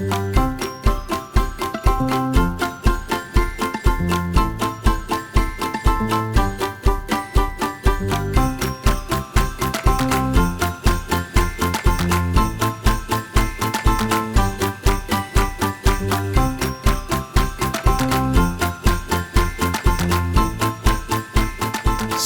Thank you.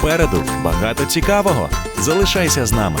Попереду багато цікавого. Залишайся з нами.